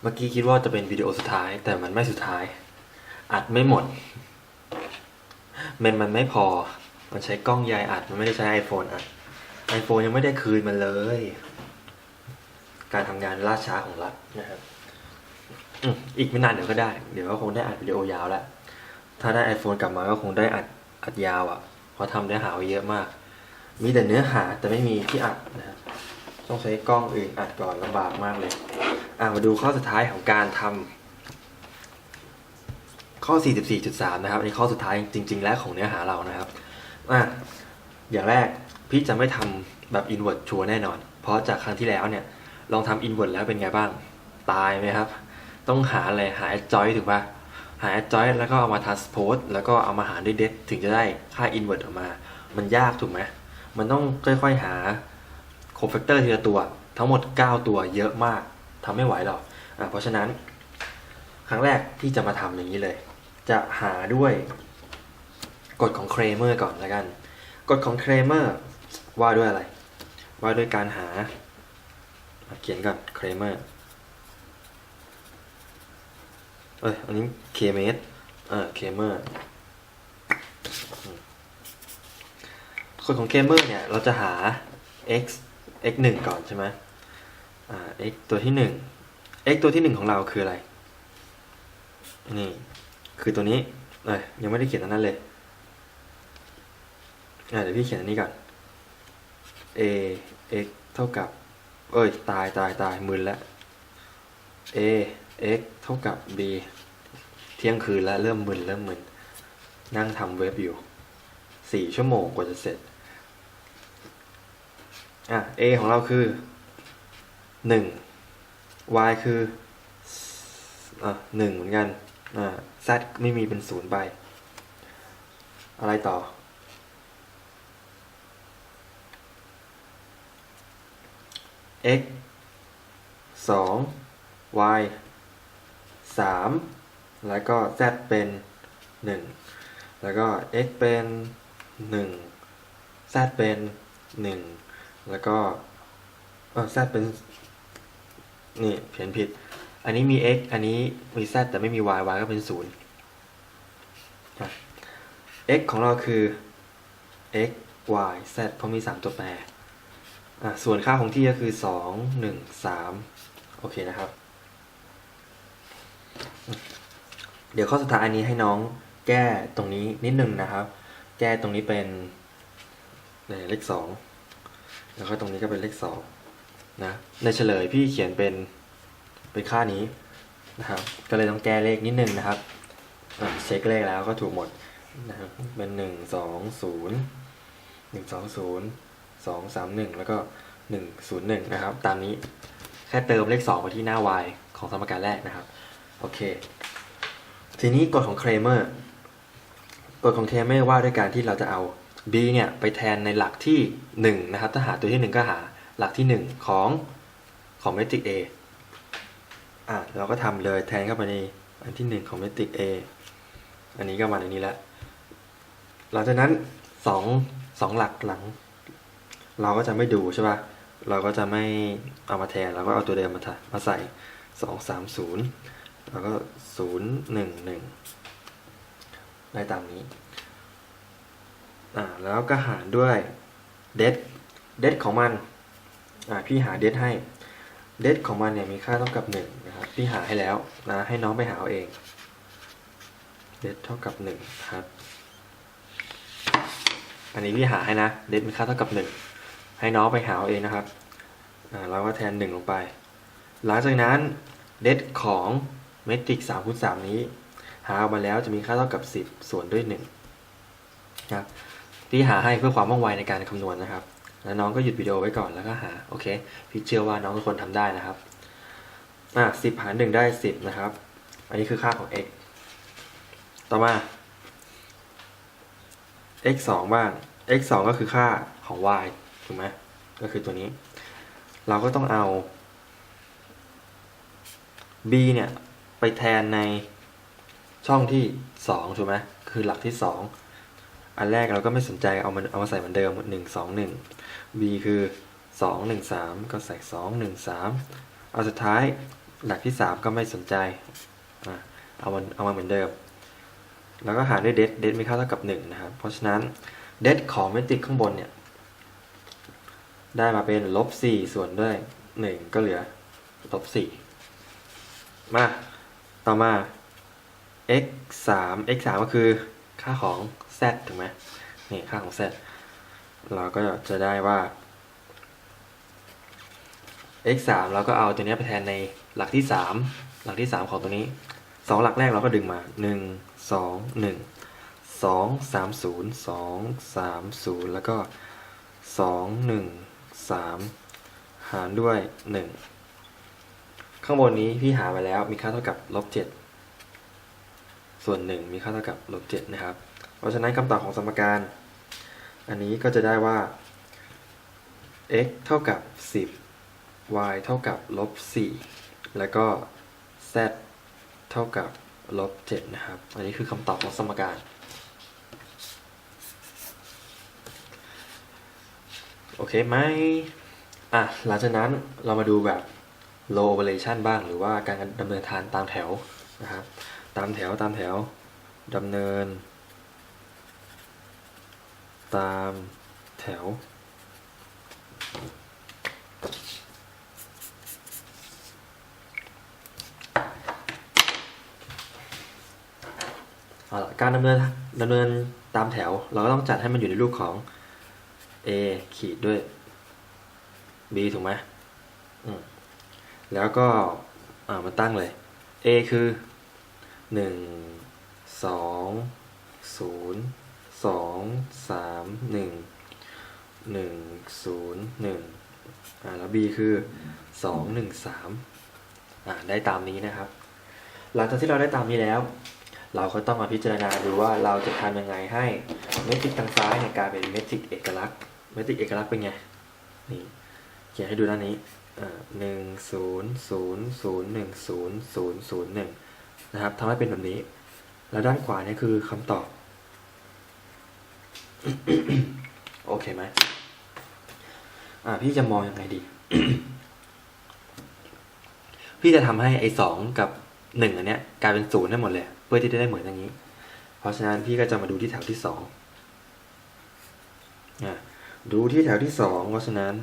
เมื่อกี้คิดว่าจะเป็นวิดีโอสุดท้าย แต่มันไม่สุดท้าย อัดไม่หมด เมมมันไม่พอ มันใช้กล้องยายอัด มันไม่ได้ใช้ iPhone อัด iPhone ยังไม่ได้คืนมันเลย การทำงานล่าช้าของรัฐนะครับอีกไม่นานเดี๋ยวก็ได้ เดี๋ยวก็คงได้อัดวิดีโอยาวแล้ว ถ้าได้ iPhone กลับมาก็คงได้อัดอัดยาวอะ่ะ เพราะทำเนื้อหาไว้เยอะมาก มีแต่เนื้อหาแต่ไม่มีที่อัดนะครับ ต้องใช้กล้องอื่นอัดก่อนลำบากมากเลย อะมาดูข้อสุดท้ายของการทำข้อ 44.3 นะครับอันข้อสุดท้ายจริง ๆ แล้วของเนื้อหาเรานะครับอะอย่างแรกพี่จะไม่ทำแบบ invert ชัวแน่นอน เพราะจากครั้งที่แล้วเนี่ย ลองทำ invert แล้วเป็นไงบ้าง ตายไหมครับ ต้องหาอะไรหา adjoint ถูกปะหา adjoint แล้วก็เอามา transpose แล้วก็เอามาหารด้วย det ถึงจะได้ค่า invert ออกมา มันยากถูกไหมมันต้องค่อยๆหา โคแฟกเตอร์ทีละตัว ทั้งหมด 9 ตัวเยอะมากทำไม่ไหวหรอกอเพราะฉะนั้นครั้งแรกที่จะมาทำอย่างนี้เลย จะหาด้วยกฎของเครเมอร์ก่อนล้วกันกฎของเครเมอร์ว่าด้วยอะไร ว่าด้วยการหาเขียนก่อนเครเมอร์เอ้ยอันนี้เคเมสเออเคเมอร์กฎของเคเมอร์เนี่ย เราจะหา x x หนึ่งก่อนใช่ไหมอ่า x ตัวที่หนึ่ง x ตัวที่หนึ่งของเราคืออะไร นี่ คือตัวนี้เอ้ยยังไม่ได้เขียนอันนั้นเลยอ่าเดี๋ยวพี่เขียนอันนี้ก่อน a x เท่ากับ เอ้ย ตายตายตายมึนแล้ว a x เท่ากับ b เที่ยงคืนแล้วเริ่มมึนเริ่มมึน นั่งทำเว็บอยู่สี่ชั่วโมงกว่าจะเสร็จ อะ a ของเราคือหนึ่ง y คืออะหนึ่งเหมือนกันอ่า z ไม่มีเป็นศูนย์ไป อะไรต่อ x สอง y สามแล้วก็ z เป็นหนึ่งแล้วก็ x เป็นหนึ่ง z เป็นหนึ่ง แล้วก็เออ z เป็น นี่เขียนผิด อันนี้มี x อันนี้มี z แต่ไม่มี y y ก็เป็นศูนย์อะ x ของเราคือ x y z เพราะมี 3 ตัวแปร อะ ส่วนค่าของที่ก็คือ 2 1 3 โอเคนะครับ เดี๋ยวข้อสุดท้ายอันนี้ให้น้องแก้ตรงนี้นิดนึงนะครับ แก้ตรงนี้เป็นเนี่ยเลขสอง แล้วก็ตรงนี้ก็เป็นเลขสองนะในเฉลยพี่เขียนเป็นเป็นค่านี้นะครับ ก็เลยต้องแก้เลขนิดนึงนะครับเช็คเลขแล้วก็ถูกหมดนะครับเป็นหนึ่งสองศูนย์หนึ่งสองศูนย์สองสามหนึ่งแล้วก็หนึ่งศูนย์หนึ่งนะครับ ตามนี้แค่เติมเลขสองไปที่หน้า y ของสมการแรกนะครับ โอเค ทีนี้กฎของเครเมอร์กฎของเครเมอร์ว่าด้วยการที่เราจะเอา b เนี่ยไปแทนในหลักที่1นะครับถ้าหาตัวที่ 1 ก็หาหลักที่ 1 ของของเมตริก A อะเราก็ทำเลยแทนเข้าไปในอันที่ 1 ของเมตริก A อันนี้ก็มาในนี้แล้วหลังจากนั้น2 2หลักหลัง เราก็จะไม่ดูใช่ป่ะเราก็จะไม่เอามาแทนเราก็เอาตัวเดิมมาทมาใส่ 2 3 0 แล้วก็ 0 1 1 ได้ตามนี้ อ่าแล้วก็หารด้วยเด d เด d ของมันอ่าพี่หาเด d ให้เด d ของมันเนี่ยมีค่าเท่ากับ1นะครับพี่หาให้แล้วนะให้น้องไปหาเอาเองเด d เท่ากับ1ครับอันนี้พี่หาให้นะเด d มีค่าเท่ากับ 1 ให้น้องไปหาเอาเองนะครับอ่าเราก็แทน 1 ลงไป หลังจากนั้นเด d ของเมตริก3คูณ3นี้ หาออกมาแล้วจะมีค่าเท่ากับ 10 ส่วนด้วย1นะครับ พี่หาให้เพื่อความว่องไวในการคำนวณนะครับ แล้วน้องก็หยุดวิดีโอไว้ก่อนแล้วก็หาโอเคพี่เชื่อว่าน้องทุกคนทำได้นะครับอะสิบหารหนึ่งได้สิบนะครับ อันนี้คือค่าของ x ต่อมา x สองบ้าง x สองก็คือค่าของ y ถูกไหมก็คือตัวนี้ เราก็ต้องเอา b เนี่ย ไปแทนในช่องที่สองถูกไหมคือหลักที่สอง อันแรกเราก็ไม่สนใจเอามันเอามาใส่เหมือนเดิมหนึ่งสองหนึ่ง b คือสองหนึ่งสามก็ใส่สองหนึ่งสามเอาสุดท้ายหลักที่สามก็ไม่สนใจเอามันเอามาเหมือนเดิม แล้วก็หารด้วยเดเดมีค่าเท่ากับหนึ่งนะครับ เพราะฉะนั้นเดของเมตริกข้างบนเนี่ย ได้มาเป็นลบสี่ส่วนด้วยหนึ่งก็เหลือลบสี่มา ต่อมา x สาม x สามก็คือ ค่าของ z ถูกไหมนี่ค่าของ z เราก็จะได้ว่า x สามเราก็เอาตัวนี้ไปแทนในหลักที่สามหลักที่สามของตัวนี้สองหลักแรกเราก็ดึงมาหนึ่งสองหนึ่งสองสามศูนย์สองสามศูนย์แล้วก็สองหนึ่งสามหารด้วยหนึ่งข้างบนนี้พี่หามาแล้วมีค่าเท่ากับลบเจ็ด ส่วนหนึ่งมีค่าเท่ากับลบเจ็ดนะครับ เพราะฉะนั้นคำตอบของสมการ อันนี้ก็จะได้ว่า x เท่ากับ 10 y เท่ากับลบ4แล้วก็ z เท่ากับลบ7นะครับ อันนี้คือคำตอบของสมการ โอเคไหมอะ หลังจากนั้นเรามาดูแบบ low operation บ้าง หรือว่าการดำเนินทางตามแถวนะครับ ตามแถวตามแถวดำเนิน ตามแถว การดำเนินดำเนินตามแถว เราก็ต้องจัดให้มันอยู่ในรูปของ a ขีดด้วย b ถูกไหมมแล้วก็มาตั้งเลย a คือ หนึ่งสองศูนย์สองสามหนึ่งหนึ่งศูนย์หนึ่งอ่าแล้ว b คือสองหนึ่งสามอ่าได้ตามนี้นะครับ หลังจากที่เราได้ตามนี้แล้ว เราก็ต้องมาพิจารณาดูว่าเราจะทำยังไงให้เมตริกทางซ้ายเนี่ยกลายเป็นเมตริกเอกลักษณ์เมตริกเอกลักษณ์เป็นไงนี่เขียนให้ดูด้านนี้หนึ่งศูนย์ศูนย์ศูนย์หนึ่งศูนย์ศูนย์ศูนย์หนึ่ง นะครับทำให้เป็นแบบนี้ แล้วด้านขวาเนี่ยคือคำตอบ โอเคไหมอ่าพี่จะมองยังไงดี พี่จะทำให้ไอ้สองกับหนึ่งอันเนี้ยกลายเป็นศูนย์ได้หมดเลย เพื่อที่จะได้เหมือนอย่างนี้ เพราะฉะนั้นพี่ก็จะมาดูที่แถวที่สองอะดูที่แถวที่สองเพราะฉะนั้น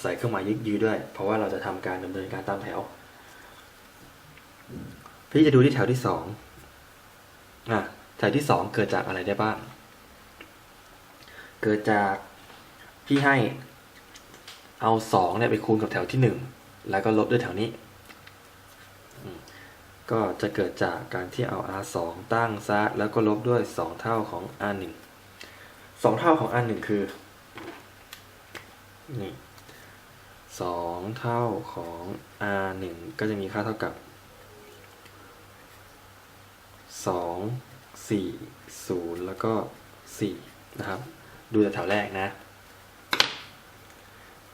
ใส่เครื่องหมายยึกยือด้วย เพราะว่าเราจะทำการดำเนินการตามแถว พี่จะดูที่แถวที่สองอะแถวที่สองเกิดจากอะไรได้บ้าง เกิดจากพี่ให้เอาสองเนี่ยไปคูณกับแถวที่หนึ่งแล้วก็ลบด้วยแถวนี้ ก็จะเกิดจากการที่เอา r 2ตั้งซะแล้วก็ลบด้วย 2 เท่าของ r 1 2 เท่าของ r 1คือนี่2เท่าของ r 1ก็จะมีค่าเท่ากับ 2 4 0 แล้วก็ 4 นะครับ ดูจากแถวแรกนะ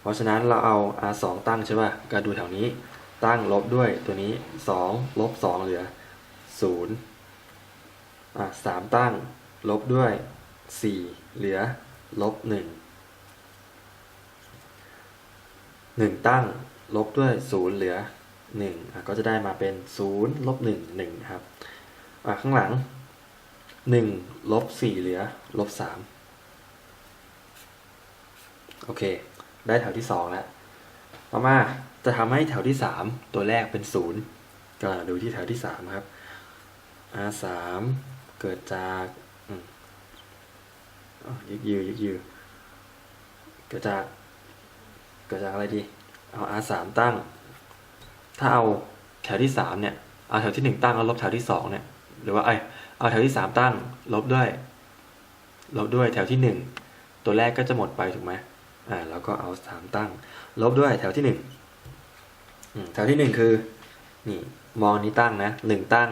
เพราะฉะนั้นเราเอา r 2 ตั้งใช่ป่ะก็ดูแถวนี้ตั้งลบด้วยตัวนี้สองลบสองเหลือศูนย์อะสามตั้ง ลบด้วยสี่เหลือ ลบหนึ่งหนึ่งตั้ง ลบด้วยศูนย์เหลือหนึ่งอะ ก็จะได้มาเป็นศูนย์ลบหนึ่งหนึ่งครับ อะข้างหลังหนึ่งลบสี่เหลือลบสามโอเค ได้แถวที่สองแล้วต่อมาจะทำให้แถวที่สามตัวแรกเป็นศูนย์ก็ดูที่แถวที่สามครับ r สามเกิดจากยึกยือยึกยือเกิดจากเกิดจากอะไรดี เอา r สามตั้ง ถ้าเอาแถวที่สามเนี่ย เอาแถวที่หนึ่งตั้งแล้วลบแถวที่สองเนี่ย หรือว่าไอยเอาแถวที่สามตั้ง ลบด้วย ลบด้วยแถวที่หนึ่งตัวแรกก็จะหมดไปถูกไหมอ่าแล้วก็เอาสามตั้ง ลบด้วยแถวที่หนึ่งแถวที่หนึ่งคือ นี่มองนี้ตั้งนะหนึ่งตั้ง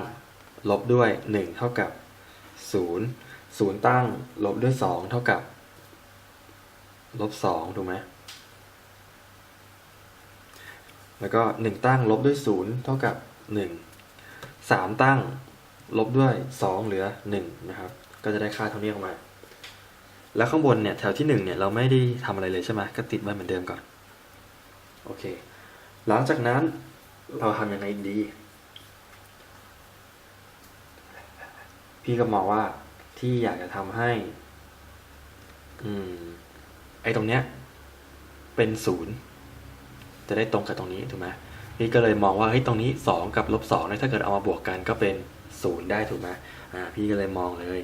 ลบด้วยหนึ่งเท่ากับศูนย์ศูนย์ตั้ง ลบด้วยสองเท่ากับ ลบสองถูกไหมแล้วก็หนึ่งตั้ง ลบด้วยศูนย์เท่ากับหนึ่งสามตั้ง ลบด้วยสองเหลือหนึ่งนะครับ ก็จะได้ค่าเท่านี้ออกมา แล้วข้างบนเนี่ยแถวที่หนึ่งเนี่ยเราไม่ได้ทำอะไรเลยใช่ไหมก็ติดไว้เหมือนเดิมก่อน โอเค หลังจากนั้นเราทำยังไงดี พี่ก็มองว่าที่อยากจะทำให้ อืม ไอ้ตรงเนี้ย เป็นศูนย์จะได้ตรงกับตรงนี้ถูกไหมพี่ก็เลยมองว่าเฮ้ยตรงนี้สองกับลบสองเนี่ยถ้าเกิดเอามาบวกกันก็เป็น ศูนย์ได้ถูกไหมอ่าพี่ก็เลยมองเลย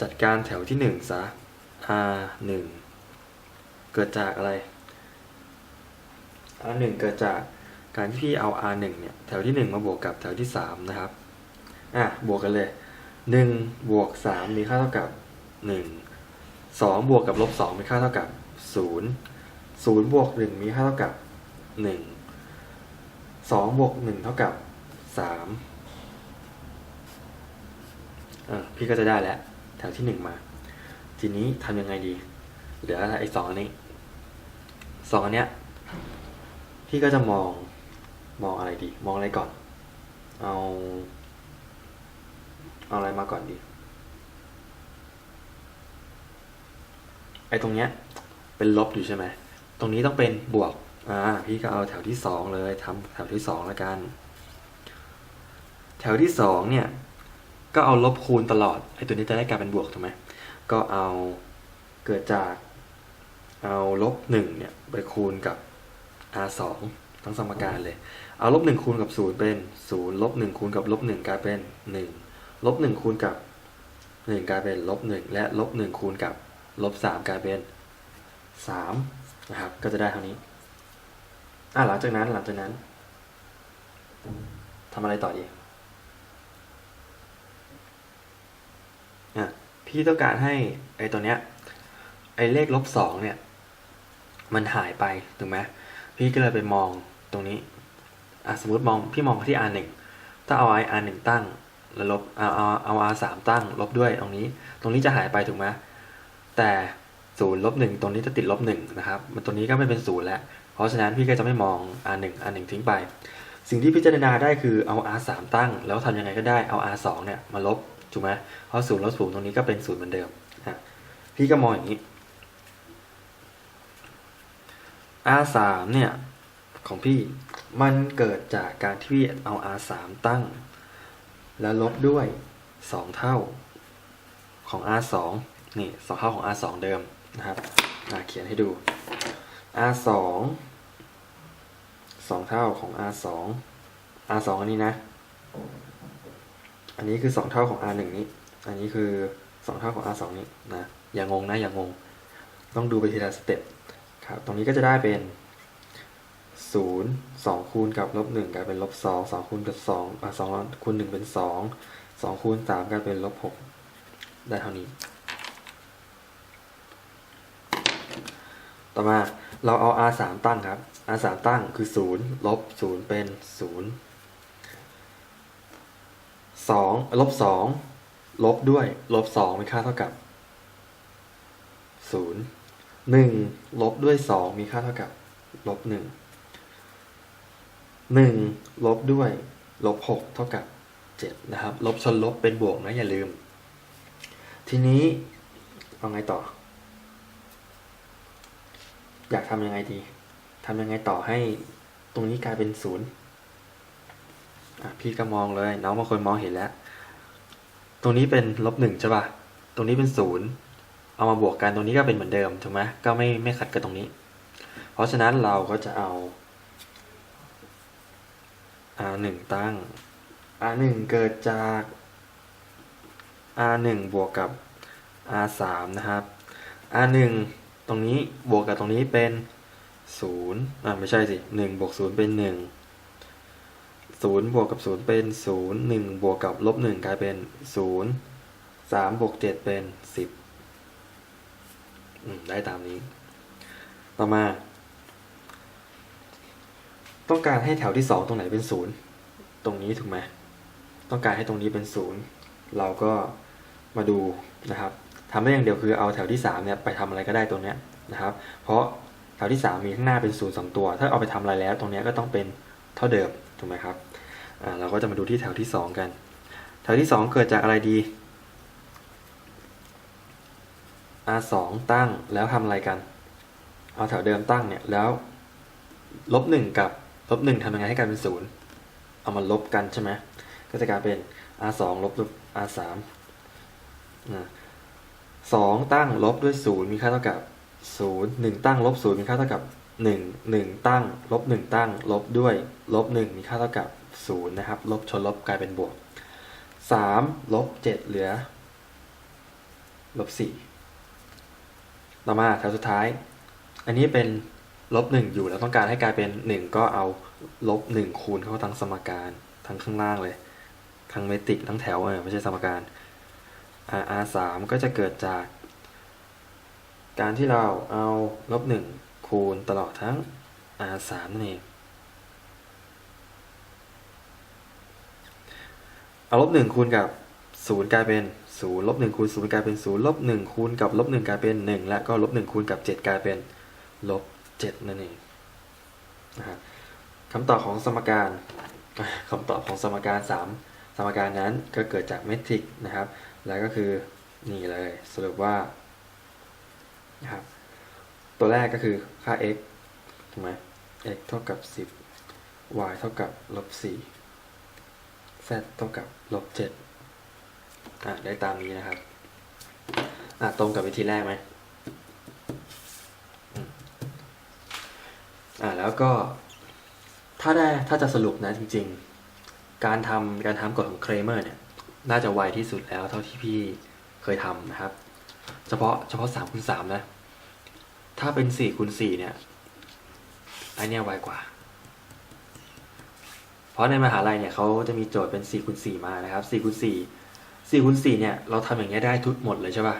จัดการแถวที่หนึ่งซะ r หนึ่งเกิดจากอะไร r หนึ่งเกิดจากการที่พี่เอา r หนึ่งเนี่ยแถวที่หนึ่งมาบวกกับแถวที่สามนะครับอะบวกกันเลยหนึ่งบวกสามมีค่าเท่ากับหนึ่งสองบวกกับลบสองมีค่าเท่ากับศูนย์ศูนย์บวกหนึ่งมีค่าเท่ากับหนึ่งสองบวกหนึ่งเท่ากับสาม พี่ก็จะได้แล้วแถวที่หนึ่งมา ทีนี้ทำยังไงดี เหลือไอ้สองอันนี้สองอันเนี้ย พี่ก็จะมองมองอะไรดี มองอะไรก่อน เอา เอาอะไรมาก่อนดี ไอ้ตรงเนี้ย เป็นลบอยู่ใช่ไหม ตรงนี้ต้องเป็นบวก อ่า พี่ก็เอาแถวที่สองเลยทำแถวที่สองแล้วกัน แถวที่สองเนี่ย ก็เอาลบคูณตลอดไอ้ตัวนี้จะได้กลายเป็นบวกถูกไหมก็เอาเกิดจากเอาลบหนึ่งเนี่ยไปคูณกับ r สองทั้งสมการเลย เอาลบหนึ่งคูณกับศูนย์เป็นศูนย์ลบหนึ่งคูณกับลบหนึ่งกลายเป็นหนึ่งลบหนึ่งคูณกับหนึ่งกลายเป็นลบหนึ่งและลบหนึ่งคูณกับลบสามกลายเป็นสามนะครับก็จะได้เท่านี้อะหลังจากนั้นหลังจากนั้นทำอะไรต่อดีอะ พี่ต้องการให้ไอ้ตัวเนี้ยไอ้เลขลบสองเนี่ย มันหายไปถูกไหมพี่ก็เลยไปมองตรงนี้อะสมมติมองพี่มองที่ r หนึ่งถ้าเอา i r หนึ่งตั้งแล้วลบเอาเอาเอา r สามตั้ง ลบด้วยตรงนี้ ตรงนี้จะหายไปถูกไหมแต่ศูนย์ลบหนึ่งตรงนี้จะติดลบหนึ่งนะครับ มันตัวนี้ก็ไม่เป็นศูนย์แล้ว เพราะฉะนั้นพี่ก็จะไม่มอง r หนึ่ง r หนึ่งทิ้งไป สิ่งที่พิจารณาได้คือเอา r สามตั้ง แล้วทำยังไงก็ได้เอา r สองเนี่ยมาลบ ถูกไหมเพราะศูนย์ลบศูนย์ตรงนี้ก็เป็นศูนย์เหมือนเดิมพี่ก็มองอย่างนี้ R สามเนี่ย ของพี่มันเกิดจากการที่พี่เอา R สามตั้ง แล้วลบด้วยสองเท่าของ R สองนี่สองเท่าของ R สองเดิมนะครับเขียนให้ดู R สองสองเท่าของ R สอง R สองอันนี้นะ อันนี้คือสองเท่าของ R หนึ่งนี้ อันนี้คือสองเท่าของ R สองนี้นะ อย่างงนะอย่างงง ต้องดูไปทีละสเต็ป ครับ ตรงนี้ก็จะได้เป็น 0 2คูณกับลบ1กลายเป็นลบ2 2คูณกับ2อะ2คูณ1เป็น 2 2คูณ3กลายเป็นลบ6ได้เท่านี้ ต่อมาเราเอา r 3ตั้งครับ r 3ตั้งคือ 0 ลบ 0 เป็น 0 2ลบ2ลบด้วยลบ2เป็นค่าเท่ากับ0หนึ่งลบด้วยสองมีค่าเท่ากับลบหนึ่งหนึ่งลบด้วยลบหกเท่ากับเจ็ดนะครับ ลบชนลบเป็นบวกนะอย่าลืม ทีนี้เอาไงต่อ อยากทำยังไงดีทำยังไงต่อให้ตรงนี้กลายเป็นศูนย์ พี่ก็มองเลย น้องบางคนมองเห็นแล้ว ตรงนี้เป็นลบหนึ่งใช่ป่ะ ตรงนี้เป็นศูนย์เอามาบวกกันตรงนี้ก็เป็นเหมือนเดิมถูกไหมก็ไม่ไม่ขัดกับตรงนี้ เพราะฉะนั้นเราก็จะเอา r หนึ่งตั้ง r หนึ่งเกิดจาก r หนึ่งบวกกับ r สามนะครับ r หนึ่งตรงนี้บวกกับตรงนี้เป็นศูนย์อ่าไม่ใช่สิหนึ่งบวกศูนย์เป็นหนึ่ง ศูนย์บวกกับศูนย์เป็นศูนย์หนึ่งบวกกับลบหนึ่งกลายเป็นศูนย์สามบวกเจ็ดเป็นสิบได้ตามนี้ ต่อมา ต้องการให้แถวที่สองตรงไหนเป็นศูนย์ตรงนี้ถูกไหมต้องการให้ตรงนี้เป็นศูนย์เราก็มาดูนะครับทำได้อย่างเดียวคือเอาแถวที่สามเนี่ยไปทำอะไรก็ได้ตรงเนี้ยนะครับ เพราะแถวที่สามมีข้างหน้าเป็นศูนย์สองตัว ถ้าเอาไปทำอะไรแล้ว ตรงเนี้ยก็ต้องเป็น เท่าเดิมถูกไหมครับเราก็จะมาดูที่แถวที่สองกัน แถวที่สองเกิดจากอะไรดี R 2 ตั้งแล้วทำอะไรกัน เอาแถวเดิมตั้งเนี่ยแล้วลบหนึ่งกับลบหนึ่งทำยังไงให้กลายเป็นศูนย์เอามาลบกันใช่ไหมก็จะกลายเป็น r สองลบ r สามสองตั้งลบด้วยศูนย์มีค่าเท่ากับศูนย์หนึ่งตั้งลบศูนย์มีค่าเท่ากับ หนึ่งหนึ่งตั้ง ลบหนึ่งตั้ง ลบด้วย ลบหนึ่งมีค่าเท่ากับศูนย์นะครับ ลบชนลบกลายเป็นบวกสามลบเจ็ดเหลือ ลบสี่ต่อมาแถวสุดท้าย อันนี้เป็นลบหนึ่งอยู่แล้วต้องการให้กลายเป็นหนึ่งก็เอาลบหนึ่งคูณเข้าทั้งสมการทั้งข้างล่างเลย ทั้งเมตริกทั้งแถวเออไม่ใช่สมการ r r สามก็จะเกิดจาก การที่เราเอาลบหนึ่ง คูณตลอดทั้ง r สามนั่นเองเอาลบหนึ่งคูณกับศูนย์กลายเป็นศูนย์ลบหนึ่งคูณศูนย์กลายเป็นศูนย์ลบหนึ่งคูณกับลบหนึ่งกลายเป็นหนึ่งและก็ลบหนึ่งคูณกับเจ็ดกลายเป็นลบเจ็ดนั่นเองนะครับคำตอบของสมการคำตอบของสมการสามสมการนั้นก็เกิดจากเมทริกนะครับ แล้วก็คือนี่เลยสรุปว่านะครับ ตัวแรกก็คือค่า x ถูกไหม x เท่ากับ 10 y เท่ากับลบ4 z เท่ากับลบ7อะได้ตามนี้นะครับ อะตรงกับวิธีแรกไหมอะแล้วก็ถ้าได้ถ้าจะสรุปนะจริง ๆ การทำการทำกฎของเครเมอร์เนี่ยน่าจะไวที่สุดแล้วเท่าที่พี่เคยทำนะครับ เฉพาะเฉพาะ3คูณ3นะ ถ้าเป็น4คูณ4เนี่ยอันเนี้ยไวกว่า เพราะในมหาลัยเนี่ยเขาจะมีโจทย์เป็น4คูณ4มานะครับ4คูณ4 4คูณ4เนี่ยเราทำอย่างเงี้ยได้ทุกหมดเลยใช่ป่ะ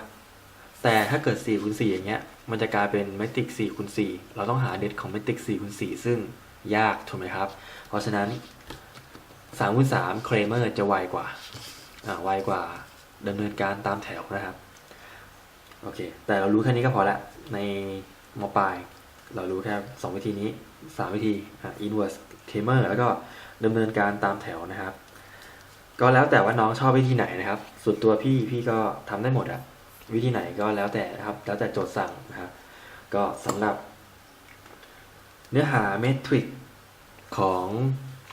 แต่ถ้าเกิด4คูณ4อย่างเงี้ยมันจะกลายเป็นเมตริก4คูณ4เราต้องหาเด็ดของเมตริก4คูณ4ซึ่งยากถูกไหมครับ เพราะฉะนั้น3คูณ3เครเมอร์จะไวกว่าอ่าไวกว่าดำเนินการตามแถวนะครับ โอเค แต่เรารู้แค่นี้ก็พอละในมปลาย เรารู้แค่2วิธีนี้3วิธีอ่า inverse timer แล้วก็ดำเนินการตามแถวนะครับ ก็แล้วแต่ว่าน้องชอบวิธีไหนนะครับ ส่วนตัวพี่พี่ก็ทำได้หมดอะวิธีไหนก็แล้วแต่นะครับ แล้วแต่โจทย์สั่งนะครับ ก็สำหรับ เนื้อหาเมทริกของ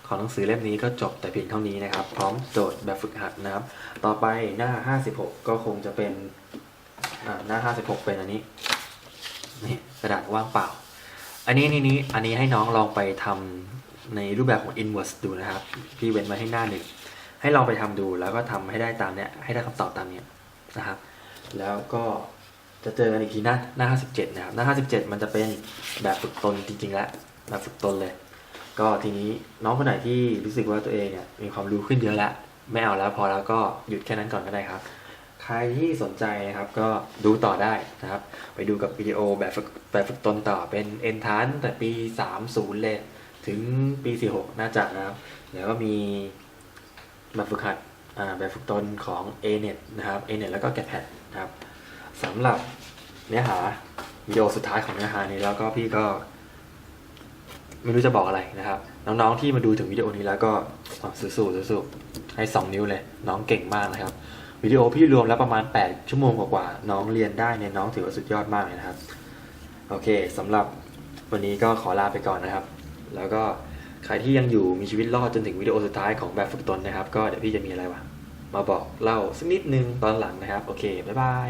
ของหนังสือเล่มนี้ก็จบแต่เพียงเท่านี้นะครับ พร้อมโจทย์แบบฝึกหัดนะครับ ต่อไปหน้า 56 ก็คงจะเป็น อ่าหน้า56เป็นอันนี้นี่กระดาษว่างเปล่า อันนี้นี่นี้อันนี้ให้น้องลองไปทำในรูปแบบของ inverse ดูนะครับ พี่เว้นไว้ให้หน้าหนึ่งให้ลองไปทำดูแล้วก็ทำให้ได้ตามเนี้ยให้ได้คำตอบตามเนี้ยนะครับ แล้วก็จะเจอกันอีกทีหน้าหน้า 57 นะครับ หน้า 57 มันจะเป็นแบบฝึกตนจริงๆ แล้วแบบฝึกตนเลย ก็ทีนี้น้องคนไหนที่รู้สึกว่าตัวเองเนี่ยมีความรู้ขึ้นเยอะแล้ว ไม่เอาแล้วพอแล้วก็หยุดแค่นั้นก่อนก็ได้ครับ ใครที่สนใจนะครับก็ดูต่อได้นะครับ ไปดูกับวิดีโอแบบฝึกแบบฝึกตนต่อเป็นเอนทานแต่ปี 30 เลย ถึงปี 46 น่าจะนะครับ แล้วก็มีแบบฝึกหัดแบบฝึกตนของ ANET นะครับ ANET แล้วก็ GetPad นะครับสำหรับเนื้อหาวิดีโอสุดท้ายของเนื้อหานี้แล้วก็พี่ก็ไม่รู้จะบอกอะไรนะครับ น้องๆที่มาดูถึงวิดีโอนี้แล้วก็สู้ๆสู้ๆให้ 2 นิ้วเลย น้องเก่งมากนะครับ วิดีโอพี่รวมแล้วประมาณ 8 ชั่วโมงกว่าๆน้องเรียนได้เนี่ยน้องถือว่าสุดยอดมากเลยนะครับ โอเคสำหรับวันนี้ก็ขอลาไปก่อนนะครับ แล้วก็ใครที่ยังอยู่มีชีวิตรอดจนถึงวิดีโอสุดท้ายของแบบฝึกตนนะครับ ก็เดี๋ยวพี่จะมีอะไรวะมาบอกเล่าสักนิดนึงตอนหลังนะครับ โอเค บ๊ายบาย